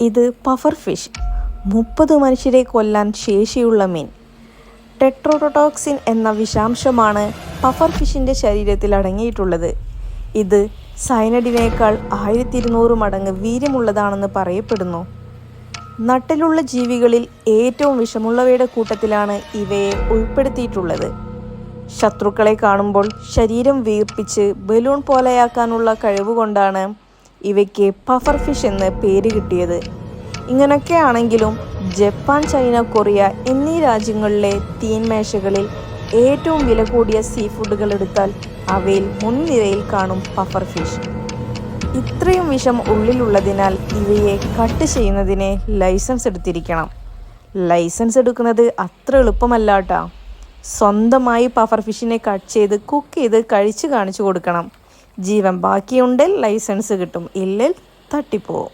ഇത് puffer fish. മുപ്പത് മനുഷ്യരെ കൊല്ലാൻ ശേഷിയുള്ള മീൻ. ടെട്രോട്ടോക്സിൻ എന്ന വിഷാംശമാണ് പഫർ ഫിഷിന്റെ ശരീരത്തിൽ അടങ്ങിയിട്ടുള്ളത്. ഇത് സൈനഡിനേക്കാൾ ആയിരത്തി ഇരുന്നൂറ് മടങ്ങ് വീര്യമുള്ളതാണെന്ന് പറയപ്പെടുന്നു. നട്ടിലുള്ള ജീവികളിൽ ഏറ്റവും വിഷമുള്ളവയുടെ കൂട്ടത്തിലാണ് ഇവയെ ഉൾപ്പെടുത്തിയിട്ടുള്ളത്. ശത്രുക്കളെ കാണുമ്പോൾ ശരീരം വീർപ്പിച്ച് ബലൂൺ പോലെയാക്കാനുള്ള കഴിവുകൊണ്ടാണ് ഇവയ്ക്ക് പഫർ ഫിഷ് എന്ന് പേര് കിട്ടിയത്. ഇങ്ങനൊക്കെ ആണെങ്കിലും ജപ്പാൻ ചൈന കൊറിയ എന്നീ രാജ്യങ്ങളിലെ തീൻമേശകളിൽ ഏറ്റവും വില കൂടിയ സീ ഫുഡുകൾ എടുത്താൽ അവയിൽ മുൻനിരയിൽ കാണും പഫർ ഫിഷ് ഇത്രയും വിഷം ഉള്ളിലുള്ളതിനാൽ ഇവയെ കട്ട് ചെയ്യുന്നതിന് ലൈസൻസ് എടുത്തിരിക്കണം. ലൈസൻസ് എടുക്കുന്നത് അത്ര എളുപ്പമല്ലട്ടോ. സ്വന്തമായി പഫർ ഫിഷിനെ കട്ട് ചെയ്ത് കുക്ക് ചെയ്ത് കഴിച്ച് കാണിച്ചു കൊടുക്കണം. ജീവൻ ബാക്കിയുണ്ടെങ്കിൽ ലൈസൻസ് കിട്ടും. ഇല്ലെങ്കിൽ തട്ടിപ്പോവും.